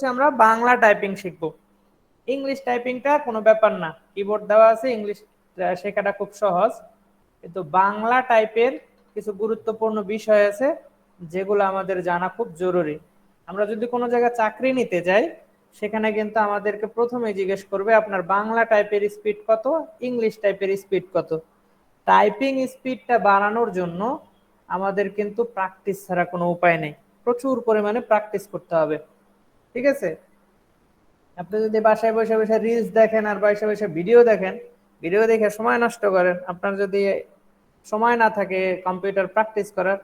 হচ্ছে আমরা বাংলা টাইপিং শিখব। ইংলিশ টাইপিংটা কোনো ব্যাপার না। কিবোর্ড দেওয়া আছে ইংলিশ শেখাটা খুব সহজ। কিন্তু বাংলা টাইপের কিছু গুরুত্বপূর্ণ বিষয় আছে, যেগুলো আমাদের জানা খুব জরুরি। আমরা যদি কোনো জায়গায় চাকরি নিতে যাই, সেখানে কিন্তু আমাদেরকে প্রথমে জিজ্ঞেস করবে, আপনার বাংলা টাইপের স্পিড কত? ইংলিশ টাইপের স্পিড কত? টাইপিং স্পিডটা বাড়ানোর জন্য আমাদের কিন্তু প্র্যাকটিস ছাড়া কোনো উপায় নেই। প্রচুর পরিমাণে প্র্যাকটিস করতে হবে। ঠিক আছে? আপনি যদি বাসায় বসে বসে রিলস দেখেন আর বসে বসে ভিডিও দেখেন ভিডিও দেখে সময় নষ্ট করেন। আপনার যদি সময় না থাকে কম্পিউটার প্র্যাকটিস করার,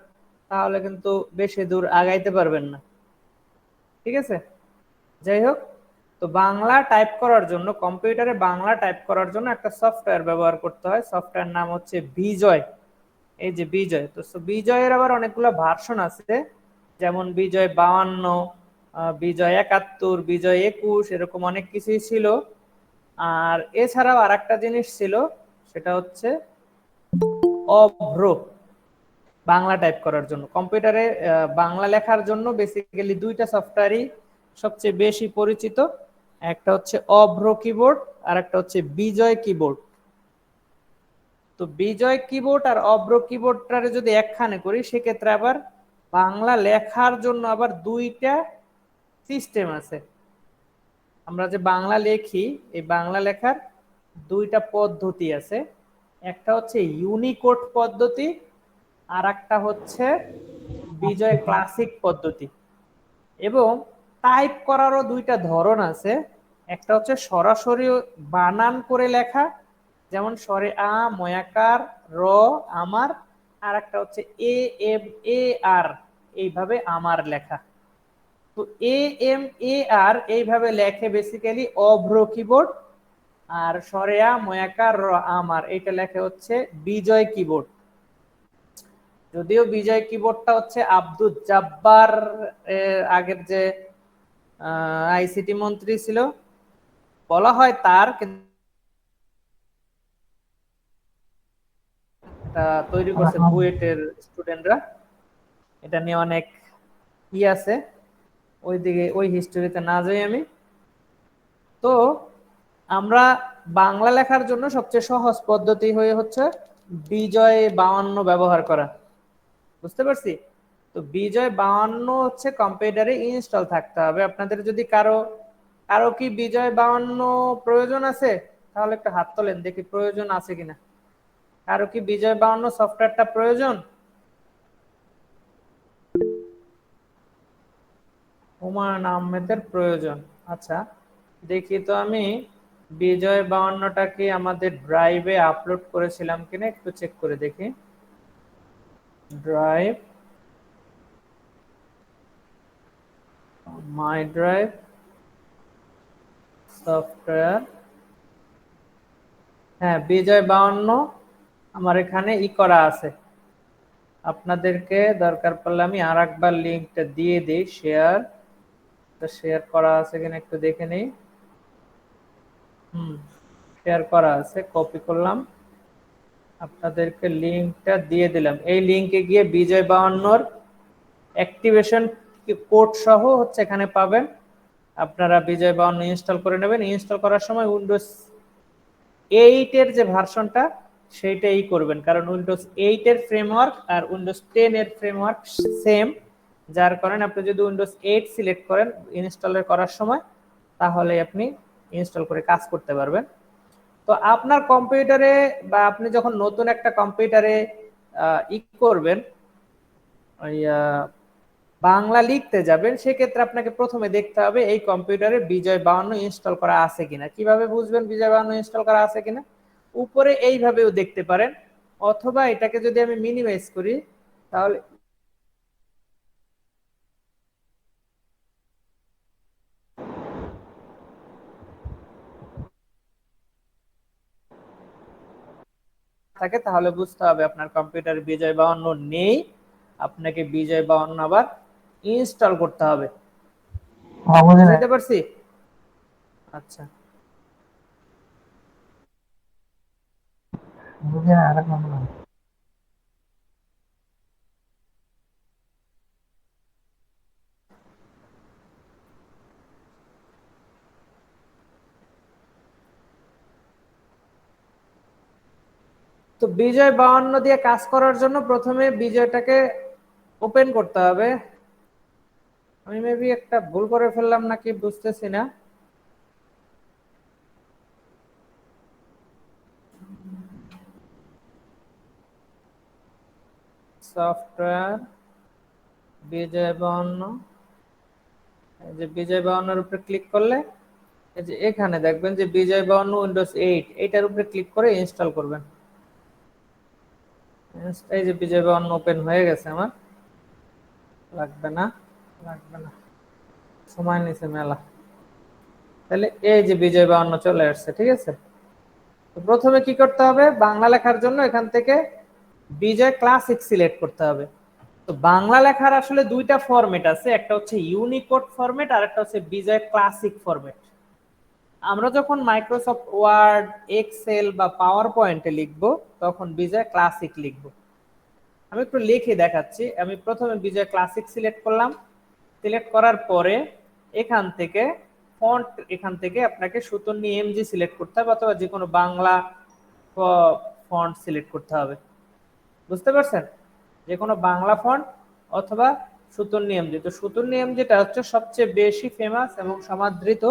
তাহলে কিন্তু বেশি দূর আগাইতে পারবেন না। ঠিক আছে? যাই হোক, তো বাংলা টাইপ করার জন্য কম্পিউটারে বাংলা টাইপ করার জন্য একটা সফটওয়্যার ব্যবহার করতে হয়। সফটওয়্যার নাম হচ্ছে বিজয়। এই যে বিজয়, তো বিজয়ের আবার অনেকগুলো ভার্সন আছে। যেমন বিজয় বাউান্ন বিজয় একাত্তর, বিজয় একুশ, এরকম অনেক কিছুই ছিল। আর এছাড়াও আর একটা জিনিস ছিল, সেটা হচ্ছে অভ্র, বাংলা টাইপ করার জন্য। কম্পিউটারে বাংলা লেখার জন্য বেসিক্যালি দুইটা সফটওয়্যারই সবচেয়ে বেশি পরিচিত। একটা হচ্ছে অভ্র কিবোর্ড আর একটা হচ্ছে বিজয় কিবোর্ড তো বিজয় কিবোর্ড আর অভ্র কিবোর্ডটারে যদি একখানে করি, সেক্ষেত্রে আবার বাংলা লেখার জন্য আবার দুইটা সিস্টেম আছে। আমরা যে বাংলা লেখি এই বাংলা লেখার দুইটা পদ্ধতি আছে। একটা হচ্ছে ইউনিকোড পদ্ধতি আর একটা হচ্ছে বিজয় ক্লাসিক পদ্ধতি। এবং টাইপ করারও দুইটা ধরন আছে। একটা হচ্ছে সরাসরি বানান করে লেখা যেমন সরে আ ময়াকার র আমার। আর একটা হচ্ছে এ এম এ আর। এইভাবে আমার লেখা। তো এ এম এ আর এইভাবে লেখে বেসিক্যালি অভ্র কিবোর্ড আর সরেয়া ময়াকার র আমার। এটা লেখে হচ্ছে বিজয় কিবোর্ড যদিও বিজয় কিবোর্ডটা হচ্ছে আব্দুল জাব্বার আগের যে আইসিটি মন্ত্রী ছিল। বলা হয় তার তৈরি করছে বুয়েটের স্টুডেন্টরা এটা নিয়ে অনেক ই আছে। ওই দিকে ওই হিস্টোরিতে না যাই আমি। তো আমরা বাংলা লেখার জন্য সবচেয়ে সহজ পদ্ধতি হয়ে হচ্ছে বিজয় বাউান্ন ব্যবহার করা। বুঝতে পারছি? তো বিজয় বাউান্ন হচ্ছে কম্পিউটারে ইনস্টল থাকতে হবে। আপনাদের যদি কারও কারও কি বিজয় বাউান্ন প্রয়োজন আছে, তাহলে একটু হাত তোলেন, দেখি প্রয়োজন আছে কিনা। কারও কি বিজয় বাউান্ন সফটওয়্যারটা প্রয়োজন? হুমায়ুন আহমেদের প্রয়োজন। আচ্ছা দেখি তো আমি বিজয় বাউান্নটাকে আমাদের ড্রাইভে আপলোড করেছিলাম কিনা একটু চেক করে দেখি। ড্রাইভ মাই ড্রাইভ সফটওয়্যার হ্যাঁ বিজয় বাউন্ন আমার এখানে ই করা আছে। আপনাদেরকে দরকার পড়লে আমি আর একবার লিঙ্কটা দিয়ে দিই শেয়ার শেয়ার করা আছে কিনা একটু দেখে নেই। হুম শেয়ার করা আছে কপি করলাম। আপনাদেরকে লিঙ্কটা দিয়ে দিলাম। এই লিঙ্কে গিয়ে বিজয় বাউন্নর অ্যাক্টিভেশন কোড সহ হচ্ছে এখানে পাবেন। আপনারা বিজয় বাউন্ন ইনস্টল করে নেবেন। ইনস্টল করার সময় উইন্ডোজ এইটের যে ভার্সনটা সেইটাই করবেন। কারণ উইন্ডোজ এইটের ফ্রেমওয়ার্ক আর উইন্ডোজ টেন এর ফ্রেমওয়ার্ক সেম যার কারণে আপনি যদি উইন্ডোজ এইট সিলেক্ট করেন ইনস্টলের করার সময়, তাহলে আপনি ইনস্টল করে কাজ করতে পারবেন। তো আপনার কম্পিউটারে বা আপনি যখন নতুন একটা কম্পিউটারে ই করবেন বাংলা লিখতে যাবেন, সেক্ষেত্রে আপনাকে প্রথমে দেখতে হবে এই কম্পিউটারে বিজয় বাউন্ন ইনস্টল করা আছে কিনা। কীভাবে বুঝবেন বিজয় বাউন্ন ইনস্টল করা আছে কিনা? উপরে এইভাবেও দেখতে পারেন। অথবা এটাকে যদি আমি মিনিমাইজ করি, তাহলে থাকে তাহলে বুঝতে হবে আপনার কম্পিউটার বিজয় বাউন্ন নেই। আপনাকে বিজয় বাউন্ন আবার ইনস্টল করতে হবে। হ্যাঁ, বুঝতে পারছি? আচ্ছা। তো বিজয় বাউন্ন দিয়ে কাজ করার জন্য প্রথমে বিজয়টাকে ওপেন করতে হবে। আমি মেবি একটা ভুল করে ফেললাম নাকি বুঝতেছি না। সফটওয়্যার বিজয় বাউন্ন। এই যে বিজয় বাউন্নর উপরে ক্লিক করলে, এই যে এখানে দেখবেন যে বিজয় বাউন্ন উইন্ডোজ এইট এইটার উপরে ক্লিক করে ইনস্টল করবেন। এই যে বিজয় বাউন্ন ওপেন হয়ে গেছে আমার। লাগবে না লাগবে না। সময় নিছে মেলা। তাহলে এই যে বিজয় বাউন্ন চলে আসছে, ঠিক আছে? প্রথমে কি করতে হবে? বাংলা লেখার জন্য এখান থেকে বিজয় ক্লাসিক সিলেক্ট করতে হবে। তো বাংলা লেখার আসলে দুইটা ফরম্যাট আছে। একটা হচ্ছে ইউনিকোড ফরম্যাট আর একটা হচ্ছে বিজয় ক্লাসিক ফরম্যাট আমরা যখন মাইক্রোসফট ওয়ার্ড এক্সেল বা পাওয়ার পয়েন্টে লিখব, তখন বিজয় ক্লাসিক লিখব। আমি একটু লিখে দেখাচ্ছি। আমি প্রথমে বিজয় ক্লাসিক সিলেক্ট করলাম। সিলেক্ট করার পরে এখান থেকে ফন্ট এখান থেকে আপনাকে সুতন্নি এমজি সিলেক্ট করতে হবে অথবা যে কোনো বাংলা ফন্ট সিলেক্ট করতে হবে। বুঝতে পারছেন? যে কোনো বাংলা ফন্ট অথবা সুতোর নিয়ম যেটা সুতোর নিয়ম যেটা হচ্ছে সবচেয়ে বেশি ফেমাস এবং সমাদৃত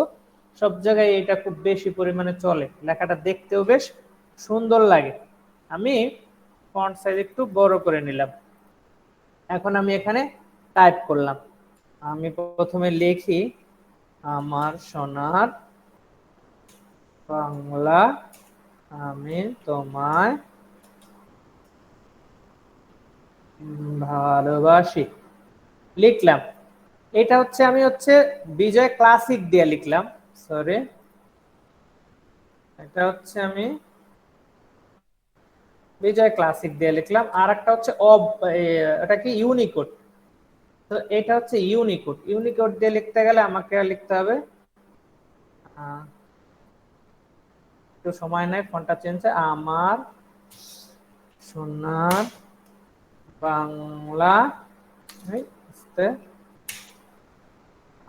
সব জায়গায় এটা খুব বেশি পরিমাণে চলে। লেখাটা দেখতেও বেশ সুন্দর লাগে। আমি ফন্ট সাইজ একটু বড় করে নিলাম। এখন আমি এখানে টাইপ করলাম। আমি প্রথমে লিখি, আমার সোনার বাংলা আমি তোমায় ভালোবাসি। লিখলাম। এটা হচ্ছে, আমি হচ্ছে বিজয় ক্লাসিক দিয়ে লিখলাম। সরি এটা হচ্ছে আমি বিজয় ক্লাসিক দিয়ে লিখলাম। আর একটা হচ্ছে অব এটা কি ইউনিকোড? তো এটা হচ্ছে ইউনিকোড। ইউনিকোড দিয়ে লিখতে গেলে আমাকে লিখতে হবে একটু সময় নেয় ফোনটা চেঞ্জ আমার সোনার বাংলা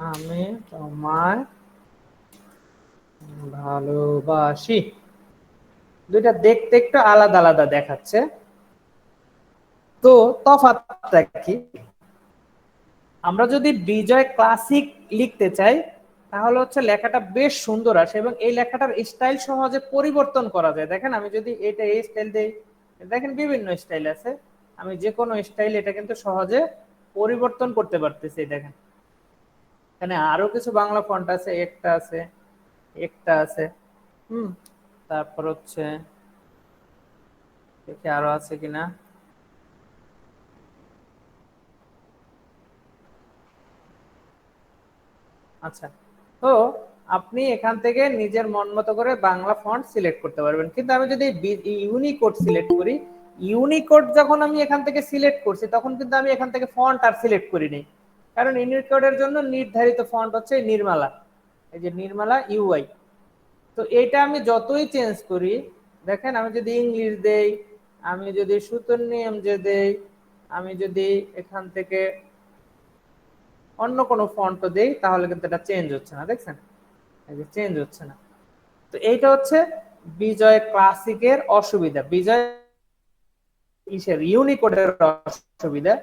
আমি তোমায় ভালোবাসি। দুইটা দেখতে একটু আলাদা আলাদা দেখাচ্ছে। তো তফাৎটা কি? আমরা যদি বিজয় ক্লাসিক লিখতে চাই, তাহলে হচ্ছে লেখাটা বেশ সুন্দর আসে এবং এই লেখাটার স্টাইল সহজে পরিবর্তন করা যায়। দেখেন আমি যদি এটা এই স্টাইল দেই, দেখেন বিভিন্ন স্টাইল আছে। আমি যে কোনো স্টাইল এটা কিন্তু সহজে পরিবর্তন করতে পারতেছি, দেখেন। এখানে আরও কিছু বাংলা ফন্ট আছে, একটা আছে। একটা আছে। হুম, তারপর হচ্ছে দেখি আরও আছে কিনা। আচ্ছা তো আপনি এখান থেকে নিজের মন মতো করে বাংলা ফন্ট সিলেক্ট করতে পারবেন। কিন্তু আমি যদি ইউনিকোড সিলেক্ট করি ইউনিকোড যখন আমি এখান থেকে সিলেক্ট করছি, তখন কিন্তু আমি এখান থেকে ফন্ট আর সিলেক্ট করিনি। কারণ ইউনিকোডের জন্য নির্ধারিত ফন্ট হচ্ছে নির্মালা। এই যে নির্মালা ইউআই তো এটা আমি যতই চেঞ্জ করি, দেখেন আমি যদি ইংলিশ দেই, আমি যদি সুতোর নিয়ম যে দেই, আমি যদি এখান থেকে অন্য কোনো ফন্ট দেই, তাহলে কিন্তু এটা চেঞ্জ হচ্ছে না, দেখছেন? এই যে চেঞ্জ হচ্ছে না। তো এইটা হচ্ছে বিজয় ক্লাসিকের অসুবিধা। বিজয় ইসের ইউনিকোডের অসুবিধা।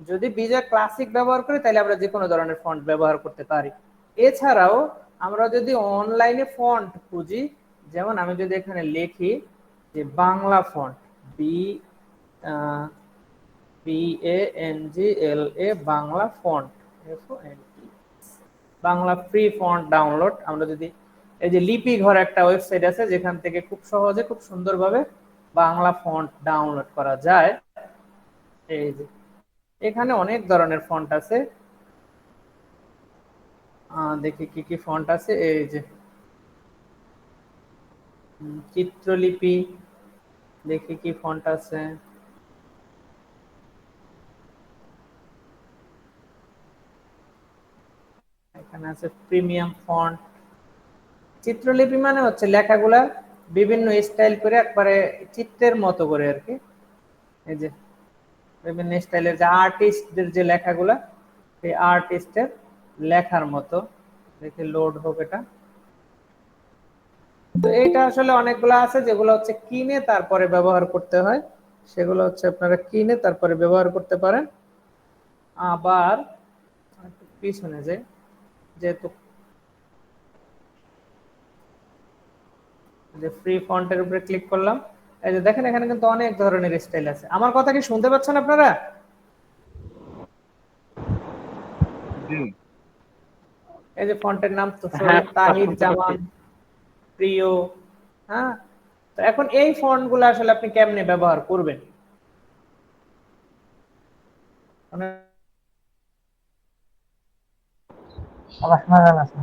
যদি বিজয় ক্লাসিক ব্যবহার করি, তাহলে আমরা যে কোনো ধরনের ফন্ট ব্যবহার করতে পারি। এছাড়াও আমরা যদি অনলাইনে ফন্ট খুঁজি, যেমন আমি যদি এখানে লিখি যে Bangla font B B A N G L A Bangla font Bangla free font download আমরা যদি, এই যে লিপি ঘর একটা ওয়েবসাইট আছে, যেখান থেকে খুব সহজে, খুব সুন্দরভাবে বাংলা ফন্ট ডাউনলোড করা যায়। এই যে, এখানে অনেক ধরনের ফন্ট আছে। দেখি কি কি ফন্ট আছে, এই যে চিত্রলিপি, দেখি কি ফন্ট আছে। এখানে আছে প্রিমিয়াম ফন্ট চিত্রলিপি মানে হচ্ছে লেখাগুলা বিভিন্ন স্টাইল করে একবারে চিত্রের মতো করে আর কি। এই যে, বিভিন্ন স্টাইলের যে আর্টিস্টদের যে লেখাগুলা, সেই আর্টিস্টের লেখার মতো। দেখি লোড হোক এটা। তো এটা আসলে অনেকগুলো আছে, যেগুলো হচ্ছে কিনে তারপরে ব্যবহার করতে হয়। সেগুলো হচ্ছে আপনারা কিনে তারপরে ব্যবহার করতে পারেন। আবার পিছনে যে যেহেতু যে ফ্রি ফন্টের উপরে ক্লিক করলাম। এই যে দেখেন, এখানে কিন্তু অনেক ধরনের স্টাইল আছে। আমার কথা কি শুনতে পাচ্ছেন আপনারা? এই যে ফন্টের নাম তো হ্যাঁ, তাহির জামান প্রিয় হ্যাঁ? তো এখন এই ফন্টগুলো আসলে আপনি কেমনে ব্যবহার করবেন? মানে আবার শোনা যাচ্ছে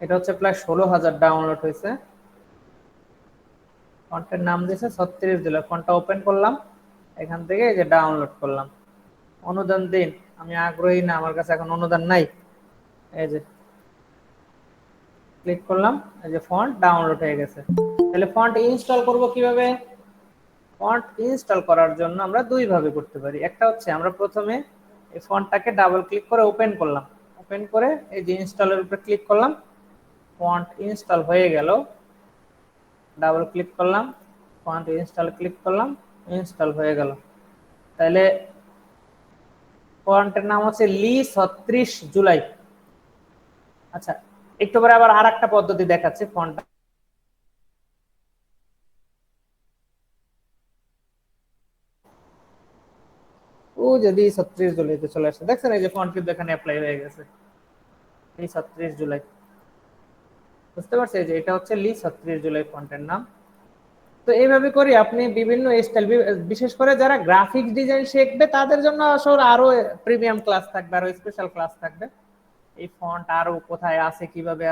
এটা হচ্ছে প্রায় ষোলো হাজার ডাউনলোড হয়েছে। ফন্টের নাম দিয়েছে ছত্রিশ দিল। ফন্টটা ওপেন করলাম, এখান থেকে এই যে ডাউনলোড করলাম। অনুদান দিন, আমি আগ্রহী না, আমার কাছে এখন অনুদান নাই। এই যে ক্লিক করলাম, এই যে ফন্ট ডাউনলোড হয়ে গেছে। তাহলে ফন্ট ইনস্টল করব কীভাবে? ফন্ট ইনস্টল করার জন্য আমরা দুই ভাবে করতে পারি। একটা হচ্ছে আমরা প্রথমে এই ফন্টটাকে ডাবল ক্লিক করে ওপেন করলাম। ওপেন করে এই যে ইনস্টলের উপরে ক্লিক করলাম। ফন্ট ইনস্টল হয়ে গেল। ডাবল ক্লিক করলাম ফন্ট ইনস্টল ক্লিক করলাম ইনস্টল হয়ে গেল। তাহলে ফন্টের নাম হচ্ছে লি ছত্রিশ জুলাই। আচ্ছা একটু পরে আবার আর একটা পদ্ধতি দেখাচ্ছে ফন্ট ও যদি ছত্রিশ জুলাইতে চলে আসছে। দেখছেন এই যে ফন্ট কিন্তু এখানে অ্যাপ্লাই হয়ে গেছে। এই ছত্রিশ জুলাই। বুঝতে পারছি যে এটা হচ্ছে লি ছত্রিশ জুলাই ফন্টের নাম। তো এইভাবে করি আপনি বিভিন্ন স্টাইল বিশেষ করে যারা গ্রাফিক্স ডিজাইন শিখবে, তাদের জন্য আসলে আরও প্রিমিয়াম ক্লাস থাকবে, আরও স্পেশাল ক্লাস থাকবে। এই ফন্ট আরও কোথায় আছে, কীভাবে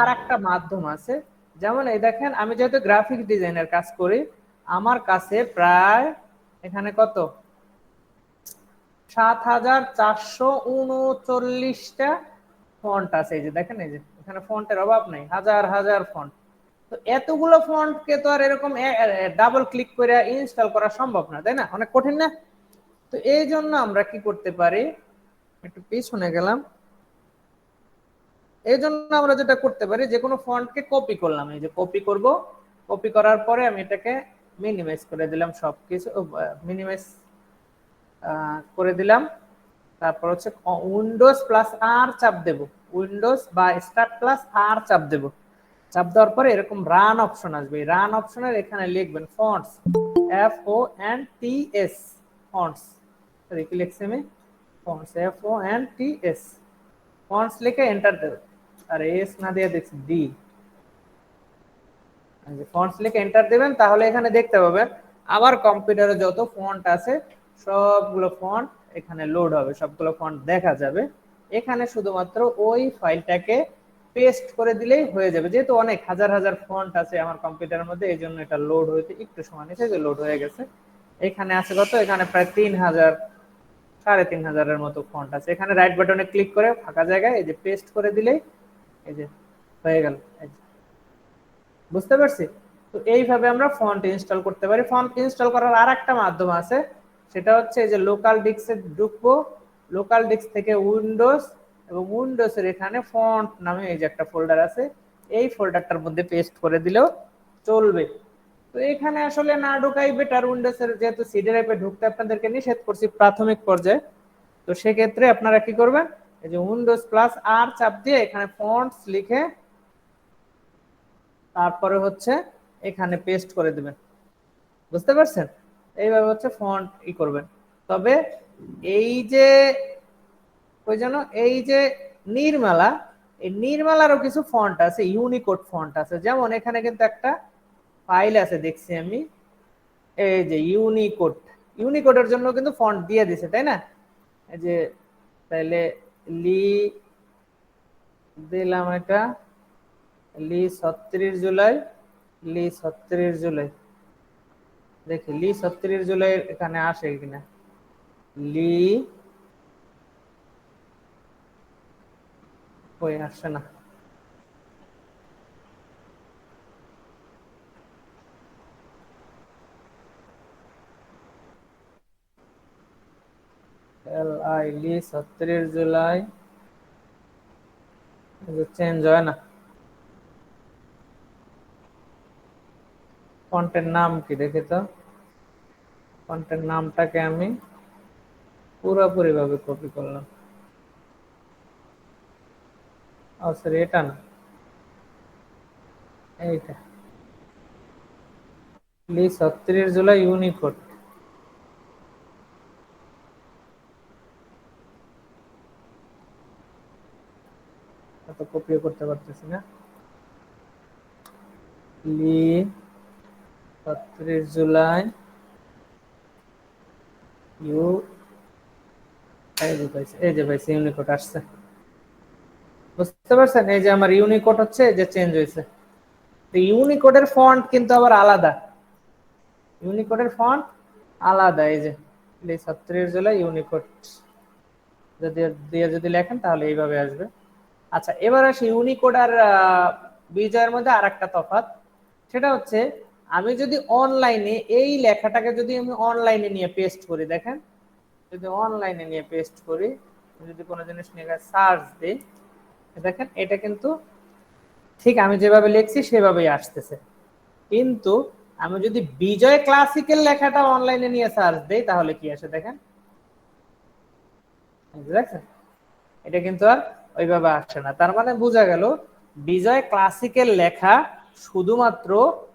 আর একটা মাধ্যম আছে। যেমন এই দেখেন, আমি যেহেতু গ্রাফিক ডিজাইনের কাজ করি, আমার কাছে প্রায় এখানে কত? সাত হাজার চারশো উনচল্লিশটা ফন্ট আছে। এই যে দেখেন, এই যে এখানে ফন্টের অভাব নেই, হাজার হাজার ফন্ট তো এতগুলো ফন্টকে তো আর এরকম ডাবল ক্লিক করে ইনস্টল করা সম্ভব না, তাই না? অনেক কঠিন না? তো এই জন্য আমরা কি করতে পারি? একটু পিছনে গেলাম। এই জন্য আমরা যেটা করতে পারি, যে কোনো ফন্টকে কপি করলাম। এই যে কপি করব কপি করার পরে আমি এটাকে মিনিমাইজ করে দিলাম সবকিছু মিনিমাইজ করে দিলাম। তারপর হচ্ছে উইন্ডোজ প্লাস আর চাপ দেব। উইন্ডোজ বা স্টার্ট প্লাস আর চাপ দেব। চাপ দেওয়ার পরে এরকম রান অপশন আসবে। রান অপশনের এখানে লিখবেন fonts F O N T S fonts কি লিখছি আমি fonts F O N T S fonts লিখে এন্টার দেবেন আর এস না দিয়ে দেখছি ডি ফন্টস লিখে এন্টার দেবেন, তাহলে এখানে দেখতে পাবেন আবার কম্পিউটারে যত ফন্ট আছে, সবগুলো ফন্ট এখানে লোড হবে, সবগুলো ফন্ট দেখা যাবে। এখানে শুধুমাত্র ওই ফাইলটাকে পেস্ট করে দিলেই হয়ে যাবে। যেহেতু অনেক, হাজার হাজার ফন্ট আছে আমার কম্পিউটারের মধ্যে, এই জন্য এটা লোড হইতে একটু সময় নিচ্ছে, যে লোড হয়ে গেছে। এখানে আছে কত? এখানে প্রায় তিন হাজার, সাড়ে তিন হাজারের মতো ফন্ট আছে। এখানে রাইট বাটনে ক্লিক করে ফাঁকা জায়গায় এই যে পেস্ট করে দিলেই এই যে, হয়ে গেল বুঝতে পারছি? তো এইভাবে আমরা ফন্ট ইনস্টল করতে পারি। ফন্ট ইনস্টল করার আর একটা মাধ্যম আছে, সেটা হচ্ছে এই যে লোকাল ডিস্কে ঢুকবো। লোকাল ডিস্ক থেকে উইন্ডোজ এবং উইন্ডোজের এখানে ফন্ট নামে এই যে একটা ফোল্ডার আছে, এই ফোল্ডারটার মধ্যে পেস্ট করে দিলেও চলবে। তো এখানে আসলে না ঢুকাই বেটার উইন্ডোজের যেহেতু সি ড্রাইভে ঢুকতে আপনাদেরকে নিষেধ করছি প্রাথমিক পর্যায়ে। তো সেক্ষেত্রে আপনারা কি করবেন? এই যে উইন্ডোজ প্লাস আর চাপ দিয়ে এখানে ফন্টস লিখে তারপরে হচ্ছে এখানে পেস্ট করে দিবেন। বুঝতে পারছেন? এইভাবে হচ্ছে ফন্ট ই করবেন। তবে এই যে, ওই জন্য এই যে নির্মালা, এই নির্মালারও কিছু ফন্ট আছে ইউনিকোড ফন্ট আছে। যেমন এখানে কিন্তু একটা ফাইল আছে, দেখছি আমি। এই যে ইউনিকোড ইউনিকোডের জন্য কিন্তু ফন্ট দিয়ে দিছে, তাই না? এই যে তাইলে লি দিলাম এটা লি ছত্রিশ জুলাই, লি ছত্রিশ জুলাই। দেখি, লি ছত্রিশ জুলাই এখানে আসে কিনা লি হয়ে আসে না। এল আই লি ছত্রিশ জুলাই চেঞ্জ হয় না। ফন্টের নাম কি দেখি তো? ফন্টের নামটাকে আমি পুরোপুরি ভাবে কপি করলাম। ও সরি এটা না। এইটা। লি ছত্রিশ জুলাই ইউনিকোড এত কপিও করতে পারতেছি না। লি, ছত্রিশ জুলাই, ইউ, এই যে পাইছি ইউনিকোড আসছে। বুঝতে পারছেন? এই যে আমার ইউনিকোড হচ্ছে যে চেঞ্জ হয়েছে। তো ইউনিকোডের ফন্ট কিন্তু আবার আলাদা। ইউনিকোডের ফন্ট আলাদা, এই যে। ছত্রিশ জুলাই ইউনিকোড। যদি, দিয়ে যদি লেখেন তাহলে এইভাবে আসবে। আচ্ছা এবার আসি ইউনিকোড আর বিজয়ের মধ্যে আর একটা তফাৎ। সেটা হচ্ছে, আমি যদি অনলাইনে এই লেখাটাকে যদি আমি অনলাইনে নিয়ে পেস্ট করি, দেখেন, যদি অনলাইনে নিয়ে পেস্ট করি যদি কোনো জিনিস নিয়ে সার্চ দিই, দেখেন, এটা কিন্তু ঠিক আমি যেভাবে লিখছি, সেভাবেই আসতেছে। কিন্তু আমি যদি বিজয় ক্লাসিক্যাল লেখাটা অনলাইনে নিয়ে সার্চ দেই, তাহলে কি আসে, দেখেন? পারছেন? এটা কিন্তু আর ওইভাবে আসছে না। তার মানে বোঝা গেল, বিজয় ক্লাসিক্যাল লেখা শুধুমাত্র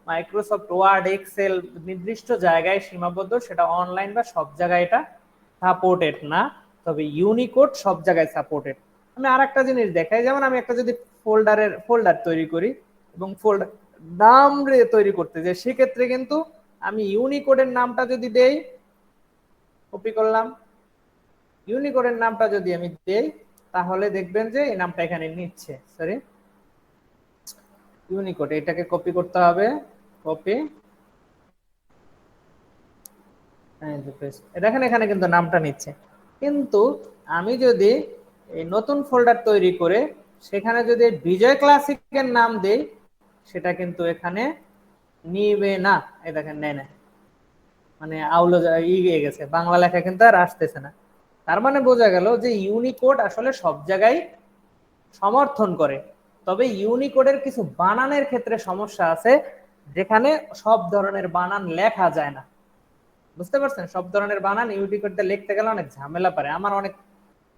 মাইক্রোসফট ওয়ার্ড এক্সেল নির্দিষ্ট জায়গায় সীমাবদ্ধ, সেটা অনলাইন বা সব জায়গায় এটা সাপোর্টেড না, তবে ইউনিকোড সব জায়গায় সাপোর্টেড আমি আর একটা জিনিস দেখাই, যেমন আমি একটা যদি ফোল্ডারের ফোল্ডার তৈরি করি এবং ফোল্ডার নাম তৈরি করতে যাই, সেক্ষেত্রে কিন্তু আমি ইউনিকোডের নামটা যদি দেই কপি করলাম। ইউনিকোডের নামটা যদি আমি দেই তাহলে দেখবেন যে এই নামটা এখানে নিচ্ছে সরি ইউনিকোড এটাকে কপি করতে হবে কপি দেখেন এখানে কিন্তু নামটা নিচ্ছে। কিন্তু আমি যদি এই নতুন ফোল্ডার তৈরি করে সেখানে যদি বিজয় ক্লাসিকের নাম দেই, সেটা কিন্তু এখানে নিবে না। এই দেখেন, নেয় না। মানে আউলো ই গেছে। বাংলা লেখা কিন্তু আর আসতেছে না। তার মানে বোঝা গেল যে ইউনিকোড আসলে সব জায়গায় সমর্থন করে। তবে ইউনিকোডের কিছু বানানের ক্ষেত্রে সমস্যা আছে, যেখানে সব ধরনের বানান লেখা যায় না। বুঝতে পারছেন? সব ধরনের বানান ইউনিকোডে লিখতে গেলে অনেক ঝামেলা পারে আমার অনেক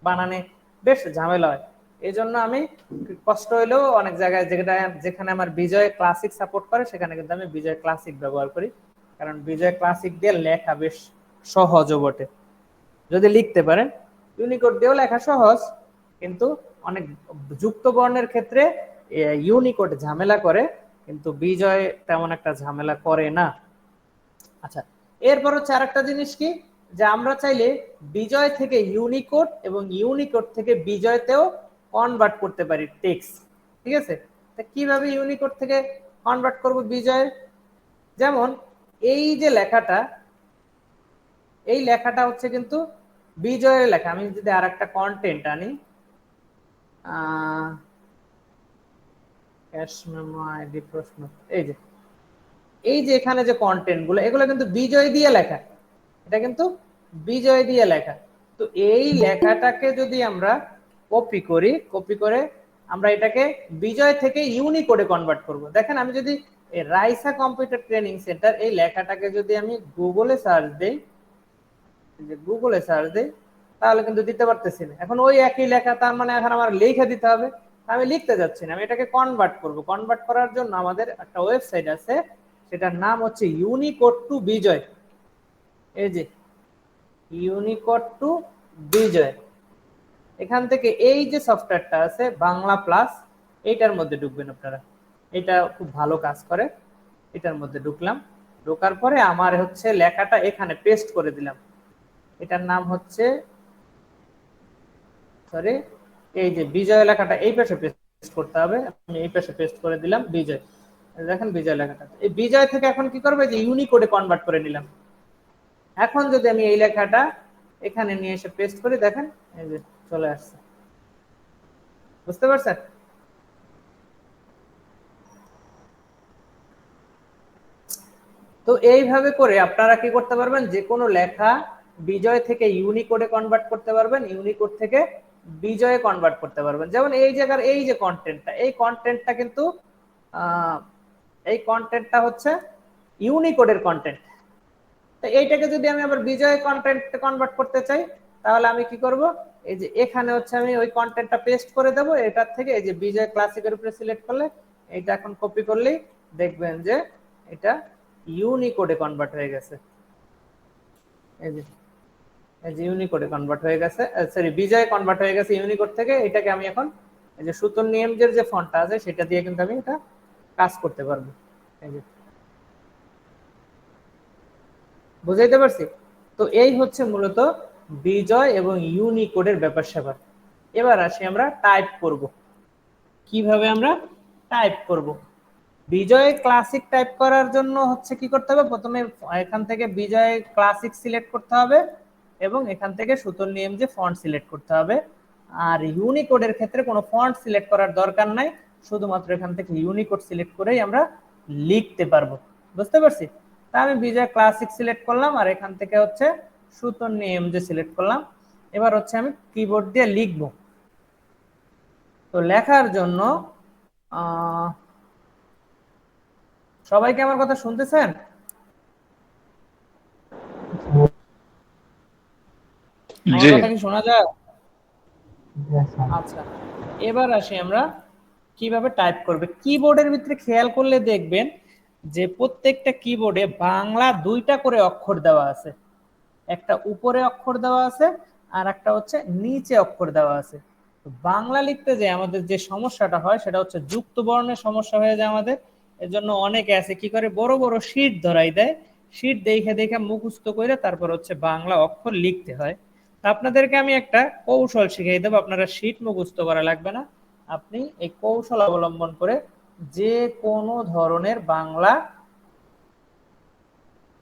বানানে বেশ ঝামেলা হয়। এই জন্য আমি কষ্ট হইলেও অনেক জায়গায় যেটা যেখানে আমার বিজয় ক্লাসিক সাপোর্ট করে, সেখানে কিন্তু আমি বিজয় ক্লাসিক ব্যবহার করি। কারণ বিজয় ক্লাসিক দিয়ে লেখা বেশ সহজও বটে। যদি লিখতে পারেন ইউনিকোড দিয়েও লেখা সহজ, কিন্তু অনেক যুক্ত বর্ণের ক্ষেত্রে ইউনিকোড ঝামেলা করে, কিন্তু বিজয় তেমন একটা ঝামেলা করে না। আচ্ছা এরপর হচ্ছে আরেকটা জিনিস কি? যে আমরা চাইলে বিজয় থেকে ইউনিকোড এবং ইউনিকোড থেকে বিজয়তেও কনভার্ট করতে পারি টেক্সট ঠিক আছে? তা কীভাবে ইউনিকোড থেকে কনভার্ট করব বিজয়? যেমন, এই যে লেখাটা এই লেখাটা হচ্ছে কিন্তু বিজয়ের লেখা। আমি যদি আর একটা কন্টেন্ট আনি ক্যাশ এই যে এই যে এখানে যে কন্টেন্টগুলো, এগুলো কিন্তু বিজয় দিয়ে লেখা। এটা কিন্তু বিজয় দিয়ে লেখা। তো এই লেখাটাকে যদি আমরা কপি করি কপি করে আমরা এটাকে বিজয় থেকে ইউনিকোডে কনভার্ট করব। দেখেন, আমি যদি রাইসা কম্পিউটার ট্রেনিং সেন্টার এই লেখাটাকে যদি আমি গুগলে সার্চ দেই যে গুগলে সার্চ দেই, তাহলে কিন্তু দিতে পারতেছি না। এখন ওই একই লেখা, তার মানে এখন আমার লিখে দিতে হবে। আমি লিখতে যাচ্ছি না, আমি এটাকে কনভার্ট করব। কনভার্ট করার জন্য আমাদের একটা ওয়েবসাইট আছে, সেটার নাম হচ্ছে ইউনিকোড টু বিজয় এই যে ইউনিকোড টু বিজয় এখান থেকে এই যে সফটওয়্যারটা আছে, বাংলা প্লাস এইটার মধ্যে ঢুকবেন আপনারা। এটা খুব ভালো কাজ করে। এটার মধ্যে ঢুকলাম। ঢোকার পরে আমার হচ্ছে লেখাটা এখানে পেস্ট করে দিলাম। এটার নাম হচ্ছে সরি এই যে বিজয় লেখাটা এই পাশে পেস্ট করতে হবে। আমি এই পাশে পেস্ট করে দিলাম বিজয়। দেখেন বিজয় লেখাটা। এই বিজয় থেকে এখন কি করবে? যে ইউনিকোডে কনভার্ট করে নিলাম। এখন যদি আমি এই লেখাটা এখানে নিয়ে এসে পেস্ট করি, দেখেন, এই যে চলে আসছে। বুঝতে পারছেন? তো এইভাবে করে আপনারা কি করতে পারবেন? যে কোনো লেখা বিজয় থেকে ইউনিকোডে কনভার্ট করতে পারবেন, ইউনিকোড থেকে বিজয়ে কনভার্ট করতে পারবেন। যেমন এই জায়গার এই যে কন্টেন্টটা এই কন্টেন্টটা কিন্তু এই কন্টেন্টটা হচ্ছে ইউনিকোডের কন্টেন্ট তো এইটাকে যদি আমি আবার বিজয় কন্টেন্ট কনভার্ট করতে চাই, তাহলে আমি কি করব? এই যে এখানে হচ্ছে আমি ওই কন্টেন্টটা পেস্ট করে দেব, এটার থেকে এই যে বিজয় ক্লাসিকের উপরে সিলেক্ট করলে এটা এখন কপি করলেই দেখবেন যে এটা ইউনিকোডে কনভার্ট হয়ে গেছে। এই যে যে ইউনিকোডে কনভার্ট হয়ে গেছে সরি বিজয় কনভার্ট হয়ে গেছে ইউনিকোড থেকে, এটাকে আমি এখন যে সুতন নিয়মজের যে ফন্টটা আছে, সেটা দিয়ে কিন্তু আমি এটা কাজ করতে পারব। এই যে। বুঝাইতে পারছি? তো এই হচ্ছে মূলত বিজয় এবং ইউনিকোডের ব্যাপার স্যাপার। এবার আসি আমরা টাইপ করব। কীভাবে আমরা টাইপ করব? বিজয় ক্লাসিক টাইপ করার জন্য হচ্ছে কি করতে হবে? প্রথমে এখান থেকে বিজয় ক্লাসিক সিলেক্ট করতে হবে। এবং এখান থেকে সুতোর নিয়ম যে ফন্ট সিলেক্ট করতে হবে। আর ইউনিকোডের ক্ষেত্রে কোনো ফন্ট সিলেক্ট করার দরকার নাই। শুধুমাত্র এখান থেকে ইউনিকোড সিলেক্ট করেই আমরা লিখতে পারব। বুঝতে পারছি? তা আমি বিজয় ক্লাসিক সিলেক্ট করলাম আর এখান থেকে হচ্ছে সুতোর নিয়ম যে সিলেক্ট করলাম। এবার হচ্ছে আমি কিবোর্ড দিয়ে লিখব। তো লেখার জন্য সবাইকে আমার কথা শুনতেছেন? আমার জি। কথা কি শোনা যায়? আচ্ছা এবার আসি আমরা কীভাবে টাইপ করবে। কিবোর্ডের ভিতরে খেয়াল করলে দেখবেন যে প্রত্যেকটা কিবোর্ডে বাংলা দুইটা করে অক্ষর দেওয়া আছে। একটা উপরে অক্ষর দেওয়া আছে আর একটা হচ্ছে নিচে অক্ষর দেওয়া আছে। তো বাংলা লিখতে যে আমাদের যে সমস্যাটা হয় সেটা হচ্ছে যুক্ত বর্ণের সমস্যা হয়ে যায় আমাদের। এর জন্য অনেকে আছে কি করে বড় বড় শীট ধরাই দেয়। শীট দেখে দেখে মুখস্থ করে তারপর হচ্ছে বাংলা অক্ষর লিখতে হয়। আপনাদেরকে আমি একটা কৌশল শিখিয়ে দেবো। আপনারা শীট মুখস্থ করা লাগবে না। আপনি এই কৌশল অবলম্বন করে যে কোনো ধরনের বাংলা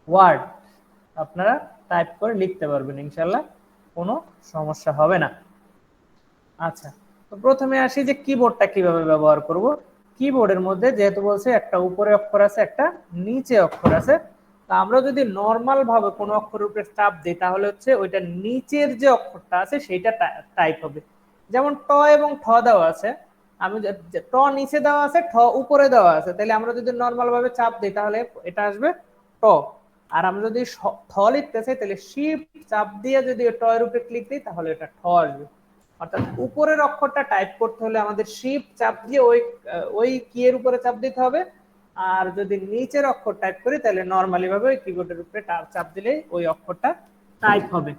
ওয়ার্ড আপনারা টাইপ করে লিখতে পারবেন ইনশাল্লাহ কোনো সমস্যা হবে না। আচ্ছা তো প্রথমে আসি যে কিবোর্ডটা কীভাবে ব্যবহার করব। কিবোর্ডের মধ্যে যেহেতু বলছে একটা উপরে অক্ষর আছে, একটা নিচে অক্ষর আছে তা আমরা যদি নর্মাল ভাবে কোনো অক্ষরের উপরে চাপ দিই, তাহলে হচ্ছে ওইটা নিচের যে অক্ষরটা আছে, সেইটা টাইপ হবে। যেমন ট এবং ঠ দেওয়া আছে, আমি ট নিচে দেওয়া আছে, ঠ উপরে দেওয়া আছে, তাহলে আমরা যদি নর্মাল ভাবে চাপ দিই, তাহলে এটা আসবে ট। আর আমরা যদি ঠ লিখতে চাই, তাহলে শিফট চাপ দিয়ে যদি ট এর উপরে ক্লিক দিই, তাহলে এটা ঠ আসবে। অর্থাৎ উপরের অক্ষরটা টাইপ করতে হলে আমাদের শিফট চাপ দিয়ে ওই ওই কি এর উপরে চাপ দিতে হবে আর যদি নিচের অক্ষর টাইপ করি, তাহলে নর্মালি ভাবে কিবোর্ডের উপরে চাপ দিলে ওই অক্ষরটা টাইপ হবে।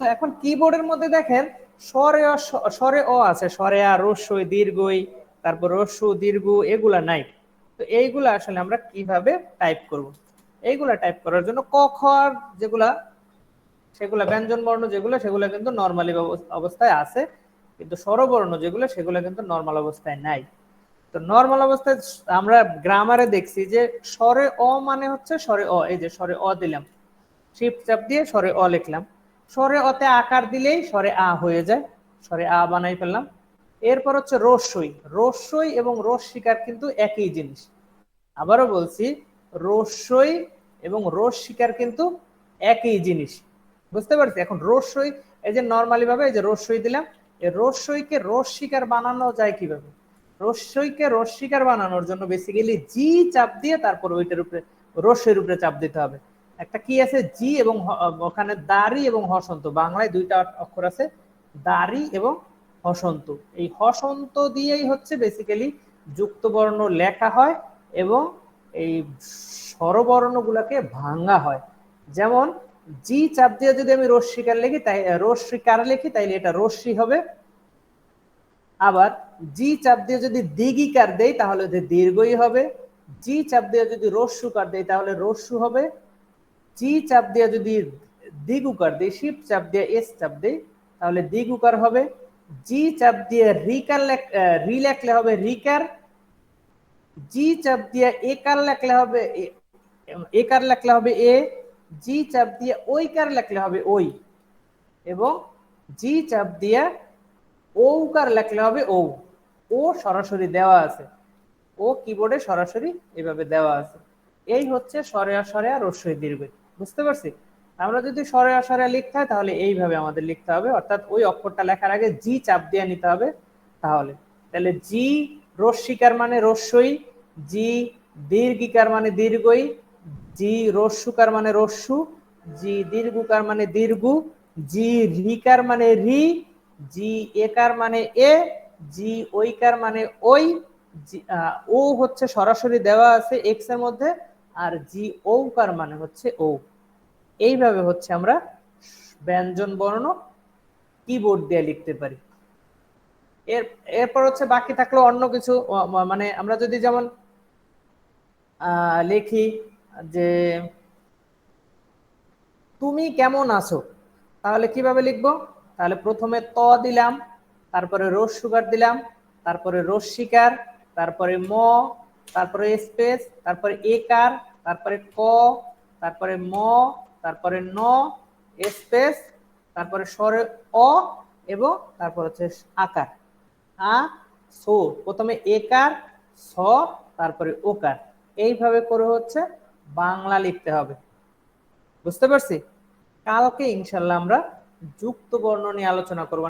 তো এখন কিবোর্ডের মধ্যে দেখেন, স্বরে স্বরে অ আছে, স্বরে আ, রস্যই, দীর্ঘই, তারপর রস্যু, দীর্ঘ, এগুলা নাই। তো এইগুলা আসলে আমরা কীভাবে টাইপ করব? এইগুলা টাইপ করার জন্য ক, খ যেগুলা, সেগুলা ব্যঞ্জন বর্ণ যেগুলো, সেগুলো কিন্তু নর্মালি অবস্থায় আছে। কিন্তু স্বরবর্ণ যেগুলো, সেগুলো কিন্তু নর্মাল অবস্থায় নাই। তো নর্মাল অবস্থায় আমরা গ্রামারে দেখছি যে স্বরে অ মানে হচ্ছে স্বরে অ, এই যে স্বরে অ দিলাম। শিফট চাপ দিয়ে স্বরে অ লিখলাম। স্বরে অতে আকার দিলেই স্বরে আ হয়ে যায়। স্বরে আ বানাই ফেললাম। এরপর হচ্ছে রস্যই। রস্যই এবং রস্বীকার কিন্তু একই জিনিস। আবারও বলছি, রস্যই এবং রস্বীকার কিন্তু একই জিনিস। বুঝতে পারছি? এখন রস্যই, এই যে নর্মালি ভাবে এই যে রস্যই দিলাম, এই রস্যইকে রস্বীকার বানানো যায় কীভাবে? রস্যইকে রস্বীকার বানানোর জন্য বেসিক্যালি জি চাপ দিয়ে তারপর ওইটার উপরে, রস্যের উপরে চাপ দিতে হবে। একটা কি আছে? জি এবং ওখানে দাড়ি এবং হসন্ত। বাংলায় দুইটা অক্ষর আছে, দাড়ি এবং হসন্ত। এই হসন্ত দিয়েই হচ্ছে বেসিক্যালি যুক্ত বর্ণ লেখা হয় এবং এই স্বরবর্ণগুলোকে ভাঙা হয়। যেমন জি চাপ দিয়ে যদি আমি রস্বীকার লিখি, তাই রস্বীকার লিখি, তাইলে এটা রশ্মি হবে। আবার জি চাপ দিয়ে যদি দিগিকার দেই, তাহলে যে দীর্ঘই হবে। জি চাপ দিয়ে যদি রস্যুকার দেই, তাহলে রস্যু হবে। জি চাপ দিয়ে যদি দিগুকার দেই শিব চাপ দিয়ে এস চাপ দেই, তাহলে দিগুকার হবে। জি চাপ দিয়ে রিকার রি লেখলে হবে রিকার জি চাপ দিয়ে একার লেখলে হবে এ- একার লেখলে হবে এ। জি চাপ দিয়ে ওইকার লেখলে হবে ওই। এবং জি চাপ দিয়ে ওকার লেখলে হবে ও ও সরাসরি দেওয়া আছে। ও কিবোর্ডে সরাসরি এভাবে দেওয়া আছে। এই হচ্ছে সরেয়া সরেয়া রস্যই দীর্ঘ বুঝতে পারছি? আমরা যদি সরেয়া সরেয়া লিখতে হয়, তাহলে এইভাবে আমাদের লিখতে হবে। অর্থাৎ ওই অক্ষরটা লেখার আগে জি চাপ দিয়ে নিতে হবে তাহলে। তাহলে জি রস্মিকার মানে রস্যই, জি দীর্ঘিকার মানে দীর্ঘই, জি রস্যুকার মানে রস্যু, জি দীর্ঘকার মানে দীর্ঘ, জি রিকার মানে রি জি একার মানে এ, জি ওইকার মানে ওই ও হচ্ছে সরাসরি দেওয়া আছে এক্সের মধ্যে, আর জি ওকার মানে হচ্ছে ও। এইভাবে হচ্ছে আমরা ব্যঞ্জন বর্ণ কিবোর্ড দিয়ে লিখতে পারি। এর, এরপর হচ্ছে বাকি থাকল অন্য কিছু মানে আমরা যদি যেমন লিখি যে, তুমি কেমন আছো? তাহলে কীভাবে লিখব? তাহলে প্রথমে ত দিলাম, তারপরে রোজ সুগার দিলাম, তারপরে রস্মিকার তারপরে ম, তারপরে স্পেস, তারপরে একার তারপরে ক, তারপরে ম, তারপরে ন, স্পেস, তারপরে স্বরে অ এবং তারপর হচ্ছে আকার। আ, সো, প্রথমে একার স, তারপরে ওকার এইভাবে করে হচ্ছে বাংলা লিখতে হবে। বুঝতে পারছি? কালকে ইনশাল্লাহ আমরা যুক্ত বর্ণ নিয়ে আলোচনা করব।